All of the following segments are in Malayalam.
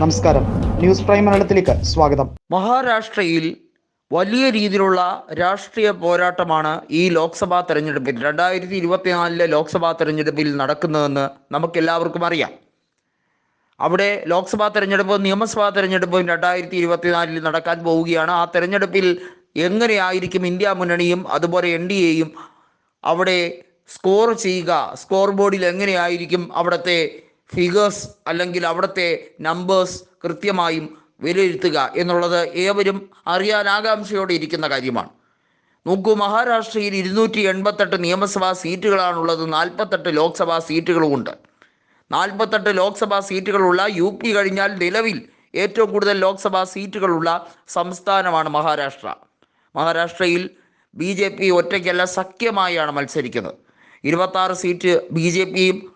നമസ്കാരം. ന്യൂസ് പ്രൈം മലയാളത്തിലേക്ക് സ്വാഗതം. മഹാരാഷ്ട്രയിൽ വലിയ രീതിയിലുള്ള രാഷ്ട്രീയ പോരാട്ടമാണ് ഈ ലോക്സഭാ തെരഞ്ഞെടുപ്പിൽ രണ്ടായിരത്തി ഇരുപത്തിനാലിലെ ലോക്സഭാ തെരഞ്ഞെടുപ്പിൽ നടക്കുന്നതെന്ന് നമുക്കെല്ലാവർക്കും അറിയാം. അവിടെ ലോക്സഭാ തെരഞ്ഞെടുപ്പും നിയമസഭാ തെരഞ്ഞെടുപ്പും രണ്ടായിരത്തി ഇരുപത്തിനാലിൽ നടക്കാൻ പോവുകയാണ്. ആ തെരഞ്ഞെടുപ്പിൽ എങ്ങനെയായിരിക്കും ഇന്ത്യ മുന്നണിയും അതുപോലെ എൻ ഡി എയും അവിടെ സ്കോർ ചെയ്യുക സ്കോർ ബോർഡിൽ എങ്ങനെയായിരിക്കും അവിടുത്തെ ഫിഗേഴ്സ് അല്ലെങ്കിൽ അവിടുത്തെ നമ്പേഴ്സ് കൃത്യമായും വിലയിരുത്തുക എന്നുള്ളത് ഏവരും അറിയാൻ ആകാംക്ഷയോടെ ഇരിക്കുന്ന കാര്യമാണ്. നോക്കൂ മഹാരാഷ്ട്രയിൽ ഇരുന്നൂറ്റി എൺപത്തെട്ട് നിയമസഭാ സീറ്റുകളാണുള്ളത് നാൽപ്പത്തെട്ട് ലോക്സഭാ സീറ്റുകളുമുണ്ട്. നാൽപ്പത്തെട്ട് ലോക്സഭാ സീറ്റുകളുള്ള യു പി കഴിഞ്ഞാൽ നിലവിൽ ഏറ്റവും കൂടുതൽ ലോക്സഭാ സീറ്റുകളുള്ള സംസ്ഥാനമാണ് മഹാരാഷ്ട്ര. മഹാരാഷ്ട്രയിൽ ബി ജെ പി ഒറ്റയ്ക്കല്ല സഖ്യമായാണ് മത്സരിക്കുന്നത്. ഇരുപത്താറ് സീറ്റ് ബി ജെ പിയും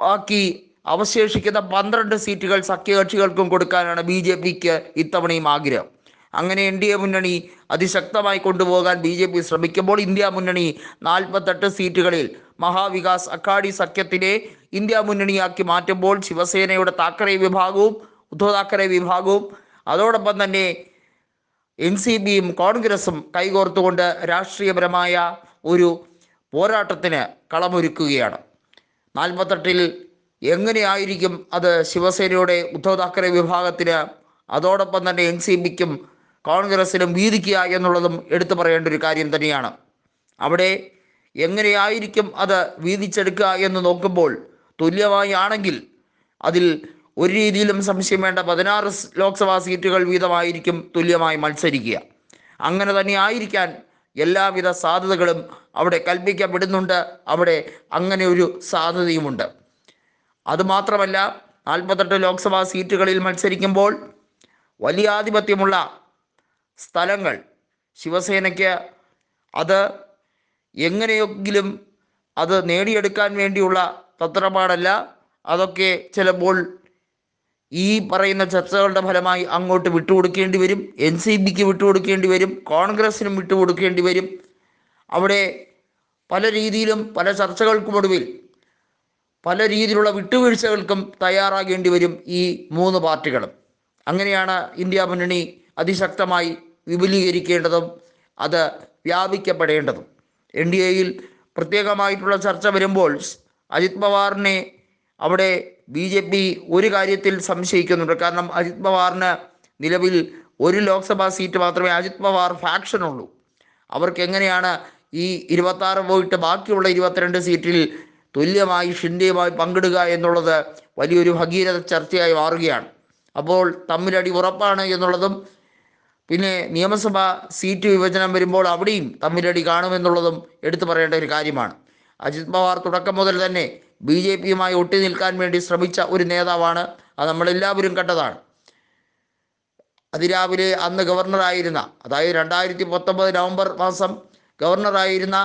ബാക്കി അവശേഷിക്കുന്ന പന്ത്രണ്ട് സീറ്റുകൾ സഖ്യകക്ഷികൾക്കും കൊടുക്കാനാണ് ബി ജെ പിക്ക് ഇത്തവണയും ആഗ്രഹം. അങ്ങനെ എൻ ഡി എ മുന്നണി അതിശക്തമായി കൊണ്ടുപോകാൻ ബി ജെ പി ശ്രമിക്കുമ്പോൾ ഇന്ത്യ മുന്നണി നാൽപ്പത്തെട്ട് സീറ്റുകളിൽ മഹാവികാസ് അക്കാഡി സഖ്യത്തിനെ ഇന്ത്യ മുന്നണിയാക്കി മാറ്റുമ്പോൾ ശിവസേനയുടെ താക്കറെ വിഭാഗവും ഉദ്ധവ് താക്കറെ വിഭാഗവും അതോടൊപ്പം തന്നെ എൻ സി ബിയും കോൺഗ്രസും കൈകോർത്തുകൊണ്ട് രാഷ്ട്രീയപരമായ ഒരു പോരാട്ടത്തിന് കളമൊരുക്കുകയാണ്. നാൽപ്പത്തെട്ടിൽ എങ്ങനെയായിരിക്കും അത് ശിവസേനയുടെ ഉദ്ധവ് താക്കറെ വിഭാഗത്തിന് അതോടൊപ്പം തന്നെ എൻ സി ബിക്കും കോൺഗ്രസിനും വീതിക്കുക എന്നുള്ളതും എടുത്തു പറയേണ്ട ഒരു കാര്യം തന്നെയാണ്. അവിടെ എങ്ങനെയായിരിക്കും അത് വീതിച്ചെടുക്കുക എന്ന് നോക്കുമ്പോൾ തുല്യമായി ആണെങ്കിൽ അതിൽ ഒരു രീതിയിലും സംശയം വേണ്ട പതിനാറ് ലോക്സഭാ സീറ്റുകൾ വീതമായിരിക്കും തുല്യമായി മത്സരിക്കുക. അങ്ങനെ തന്നെ ആയിരിക്കാൻ എല്ലാവിധ സാധ്യതകളും അവിടെ കൽപ്പിക്കപ്പെടുന്നുണ്ട്. അവിടെ അങ്ങനെ ഒരു സാധ്യതയുമുണ്ട്. അതുമാത്രമല്ല നാൽപ്പത്തെട്ട് ലോക്സഭാ സീറ്റുകളിൽ മത്സരിക്കുമ്പോൾ വലിയ ആധിപത്യമുള്ള സ്ഥലങ്ങൾ ശിവസേനയ്ക്ക് അത് എങ്ങനെയെങ്കിലും അത് നേടിയെടുക്കാൻ വേണ്ടിയുള്ള തത്രപ്പാടല്ല അതൊക്കെ ചിലപ്പോൾ ഈ പറയുന്ന ചർച്ചകളുടെ ഫലമായി അങ്ങോട്ട് വിട്ടുകൊടുക്കേണ്ടി വരും. എൻ സി ബിക്ക് വിട്ടുകൊടുക്കേണ്ടി വരും. കോൺഗ്രസിനും വിട്ടുകൊടുക്കേണ്ടി വരും. അവിടെ പല രീതിയിലും പല ചർച്ചകൾക്കുമൊടുവിൽ പല രീതിയിലുള്ള വിട്ടുവീഴ്ചകൾക്കും തയ്യാറാകേണ്ടി വരും ഈ മൂന്ന് പാർട്ടികളും. അങ്ങനെയാണ് ഇന്ത്യ മുന്നണി അതിശക്തമായി വിപുലീകരിക്കേണ്ടതും അത് വ്യാപിക്കപ്പെടേണ്ടതും. എൻ ഡി എയിൽ പ്രത്യേകമായിട്ടുള്ള ചർച്ച വരുമ്പോൾ അജിത് പവാറിനെ അവിടെ ബി ജെ പി ഒരു കാര്യത്തിൽ സംശയിക്കുന്നുണ്ട്. കാരണം അജിത് പവാറിന് നിലവിൽ ഒരു ലോക്സഭാ സീറ്റ് മാത്രമേ അജിത് പവാർ ഫാക്ഷനുള്ളൂ. അവർക്ക് എങ്ങനെയാണ് ഈ ഇരുപത്താറ് പോയിട്ട് ബാക്കിയുള്ള ഇരുപത്തിരണ്ട് സീറ്റിൽ തുല്യമായി ഷിൻഡിയുമായി പങ്കിടുക എന്നുള്ളത് വലിയൊരു ഭഗീരഥ ചർച്ചയായി മാറുകയാണ്. അപ്പോൾ തമ്മിലടി ഉറപ്പാണ് എന്നുള്ളതും പിന്നെ നിയമസഭാ സീറ്റ് വിഭജനം വരുമ്പോൾ അവിടെയും തമ്മിലടി കാണുമെന്നുള്ളതും എടുത്തു പറയേണ്ട ഒരു കാര്യമാണ്. അജിത് പവാർ തുടക്കം മുതൽ തന്നെ ബി ജെ പിയുമായി ഒട്ടി നിൽക്കാൻ വേണ്ടി ശ്രമിച്ച ഒരു നേതാവാണ്. അത് നമ്മളെല്ലാവരും കണ്ടതാണ്. അതിരാവിലെ അന്ന് ഗവർണറായിരുന്ന അതായത് രണ്ടായിരത്തി പത്തൊമ്പത് നവംബർ മാസം ഗവർണറായിരുന്ന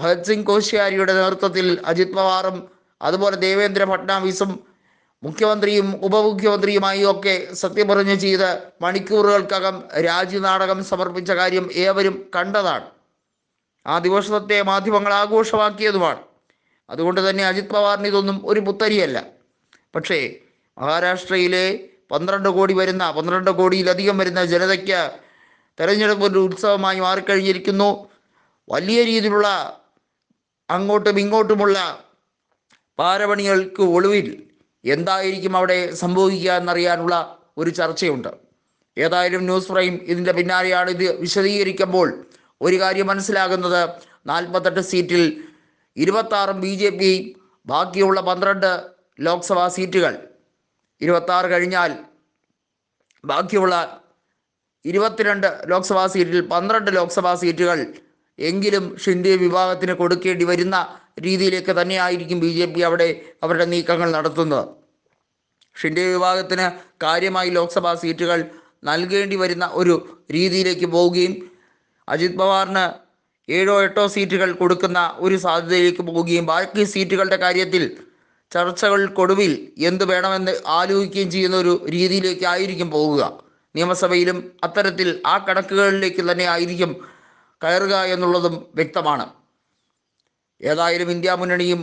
ഭഗത് സിംഗ് കോശ്യാരിയുടെ നേതൃത്വത്തിൽ അജിത് പവാറും അതുപോലെ ദേവേന്ദ്ര ഫട്നാവിസും മുഖ്യമന്ത്രിയും ഉപമുഖ്യമന്ത്രിയുമായി ഒക്കെ സത്യപ്രതിജ്ഞ ചെയ്ത് മണിക്കൂറുകൾക്കകം രാജ്യനാടകം സമർപ്പിച്ച കാര്യം ഏവരും കണ്ടതാണ്. ആ ദിവസത്തെ മാധ്യമങ്ങൾ ആഘോഷമാക്കിയതുമാണ്. അതുകൊണ്ട് തന്നെ അജിത് പവാറിന് ഇതൊന്നും ഒരു പുത്തരിയല്ല. പക്ഷേ മഹാരാഷ്ട്രയിലെ പന്ത്രണ്ട് കോടി വരുന്ന പന്ത്രണ്ട് കോടിയിലധികം വരുന്ന ജനതയ്ക്ക് തെരഞ്ഞെടുപ്പ് ഒരു ഉത്സവമായി മാറിക്കഴിഞ്ഞിരിക്കുന്നു. വലിയ രീതിയിലുള്ള അങ്ങോട്ടും ഇങ്ങോട്ടുമുള്ള പാരപണികൾക്ക് ഒളിവിൽ എന്തായിരിക്കും അവിടെ സംഭവിക്കുക എന്നറിയാനുള്ള ഒരു ചർച്ചയുണ്ട്. ഏതായാലും ന്യൂസ് ഫ്രെയിം ഇതിന്റെ പിന്നാലെയാണ് ഇത് വിശദീകരിക്കുമ്പോൾ ഒരു കാര്യം മനസ്സിലാകുന്നത്. നാൽപ്പത്തെട്ട് സീറ്റിൽ ഇരുപത്താറും ബി ജെ പി ബാക്കിയുള്ള പന്ത്രണ്ട് ലോക്സഭാ സീറ്റുകൾ. ഇരുപത്താറ് കഴിഞ്ഞാൽ ബാക്കിയുള്ള ഇരുപത്തിരണ്ട് ലോക്സഭാ സീറ്റിൽ പന്ത്രണ്ട് ലോക്സഭാ സീറ്റുകൾ എങ്കിലും ഷിൻഡെ വിഭാഗത്തിന് കൊടുക്കേണ്ടി വരുന്ന രീതിയിലേക്ക് തന്നെയായിരിക്കും ബി ജെ പി അവിടെ അവരുടെ നീക്കങ്ങൾ നടത്തുന്നത്. ഷിൻഡെ വിഭാഗത്തിന് കാര്യമായി ലോക്സഭാ സീറ്റുകൾ നൽകേണ്ടി വരുന്ന ഒരു രീതിയിലേക്ക് പോവുകയും അജിത് പവാറിന് ഏഴോ എട്ടോ സീറ്റുകൾ കൊടുക്കുന്ന ഒരു സാധ്യതയിലേക്ക് പോവുകയും ബാക്കി സീറ്റുകളുടെ കാര്യത്തിൽ ചർച്ചകൾക്കൊടുവിൽ എന്ത് വേണമെന്ന് ആലോചിക്കുകയും ചെയ്യുന്ന ഒരു രീതിയിലേക്ക് ആയിരിക്കും പോവുക. നിയമസഭയിലും അത്തരത്തിൽ ആ കണക്കുകളിലേക്ക് തന്നെ ആയിരിക്കും കയറുക എന്നുള്ളതും വ്യക്തമാണ്. ഏതായാലും ഇന്ത്യ മുന്നണിയും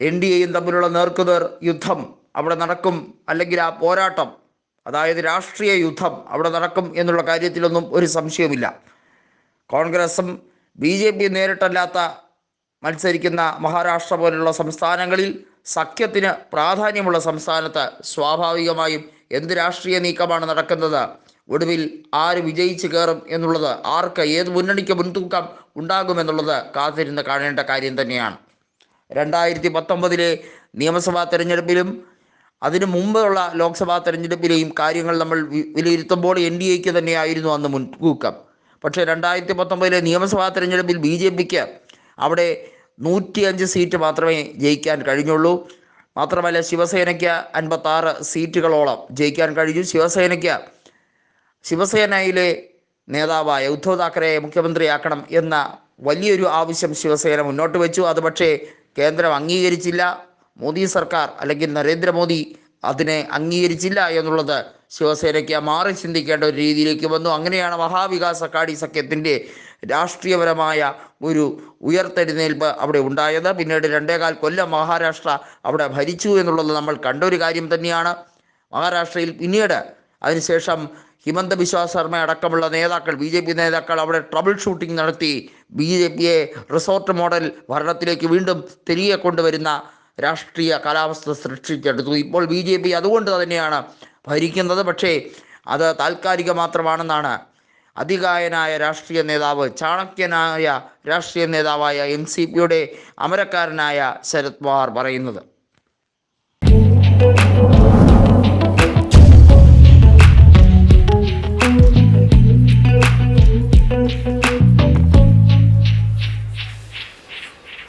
എൻ ഡി എയും തമ്മിലുള്ള നേർക്കുനേർ യുദ്ധം അവിടെ നടക്കും അല്ലെങ്കിൽ ആ പോരാട്ടം അതായത് രാഷ്ട്രീയ യുദ്ധം അവിടെ നടക്കും എന്നുള്ള കാര്യത്തിലൊന്നും ഒരു സംശയവുമില്ല. കോൺഗ്രസും ബി ജെ പി നേരിട്ടല്ലാത്ത മത്സരിക്കുന്ന മഹാരാഷ്ട്ര പോലുള്ള സംസ്ഥാനങ്ങളിൽ സഖ്യത്തിന് പ്രാധാന്യമുള്ള സംസ്ഥാനത്ത് സ്വാഭാവികമായും എന്ത് രാഷ്ട്രീയ നീക്കമാണ് നടക്കുന്നത് ഒടുവിൽ ആര് വിജയിച്ച് കയറും എന്നുള്ളത് ആർക്ക് ഏത് മുന്നണിക്ക് മുൻതൂക്കം ഉണ്ടാകുമെന്നുള്ളത് കാത്തിരുന്ന് കാണേണ്ട കാര്യം തന്നെയാണ്. രണ്ടായിരത്തി പത്തൊമ്പതിലെ നിയമസഭാ തെരഞ്ഞെടുപ്പിലും അതിനു മുമ്പുള്ള ലോക്സഭാ തെരഞ്ഞെടുപ്പിലെയും കാര്യങ്ങൾ നമ്മൾ വിലയിരുത്തുമ്പോൾ എൻ ഡി എക്ക് തന്നെയായിരുന്നു അന്ന് മുൻതൂക്കം. പക്ഷേ രണ്ടായിരത്തി പത്തൊമ്പതിലെ നിയമസഭാ തെരഞ്ഞെടുപ്പിൽ ബി ജെ പിക്ക് അവിടെ നൂറ്റിയഞ്ച് സീറ്റ് മാത്രമേ ജയിക്കാൻ കഴിഞ്ഞുള്ളൂ. മാത്രമല്ല ശിവസേനയ്ക്ക് അൻപത്താറ് സീറ്റുകളോളം ജയിക്കാൻ കഴിഞ്ഞു. ശിവസേനയ്ക്ക് ശിവസേനയിലെ നേതാവായ ഉദ്ധവ് താക്കറെയെ മുഖ്യമന്ത്രിയാക്കണം എന്ന വലിയൊരു ആവശ്യം ശിവസേന മുന്നോട്ട് വെച്ചു. അത് പക്ഷേ കേന്ദ്രം അംഗീകരിച്ചില്ല. മോദി സർക്കാർ അല്ലെങ്കിൽ നരേന്ദ്രമോദി അതിനെ അംഗീകരിച്ചില്ല എന്നുള്ളത് ശിവസേനയ്ക്ക് മാറി ചിന്തിക്കേണ്ട ഒരു രീതിയിലേക്ക് വന്നു. അങ്ങനെയാണ് മഹാവികാസ് അക്കാഡി സഖ്യത്തിന്റെ രാഷ്ട്രീയപരമായ ഒരു ഉയർത്തെഴുന്നേൽപ്പ് അവിടെ ഉണ്ടായത്. പിന്നീട് രണ്ടേകാൽ കൊല്ലം മഹാരാഷ്ട്ര അവിടെ ഭരിച്ചു എന്നുള്ളത് നമ്മൾ കണ്ട ഒരു കാര്യം തന്നെയാണ്. മഹാരാഷ്ട്രയിൽ പിന്നീട് അതിനുശേഷം ഹിമന്ത ബിശ്വ ശർമ്മ അടക്കമുള്ള നേതാക്കൾ ബി ജെ പി നേതാക്കൾ അവിടെ ട്രബിൾ ഷൂട്ടിംഗ് നടത്തി. ബി ജെ പിയെ റിസോർട്ട് മോഡൽ ഭരണത്തിലേക്ക് വീണ്ടും തിരികെ കൊണ്ടുവരുന്ന രാഷ്ട്രീയ കാലാവസ്ഥ സൃഷ്ടിച്ചെടുത്തു. ഇപ്പോൾ ബി ജെ പി അതുകൊണ്ട് തന്നെയാണ് ഭരിക്കുന്നത്. പക്ഷേ അത് താൽക്കാലിക മാത്രമാണെന്നാണ് അതികായനായ രാഷ്ട്രീയ നേതാവ് ചാണക്യനായ രാഷ്ട്രീയ നേതാവായ എം സി പിയുടെ അമരക്കാരനായ ശരത് പവാർ പറയുന്നത്.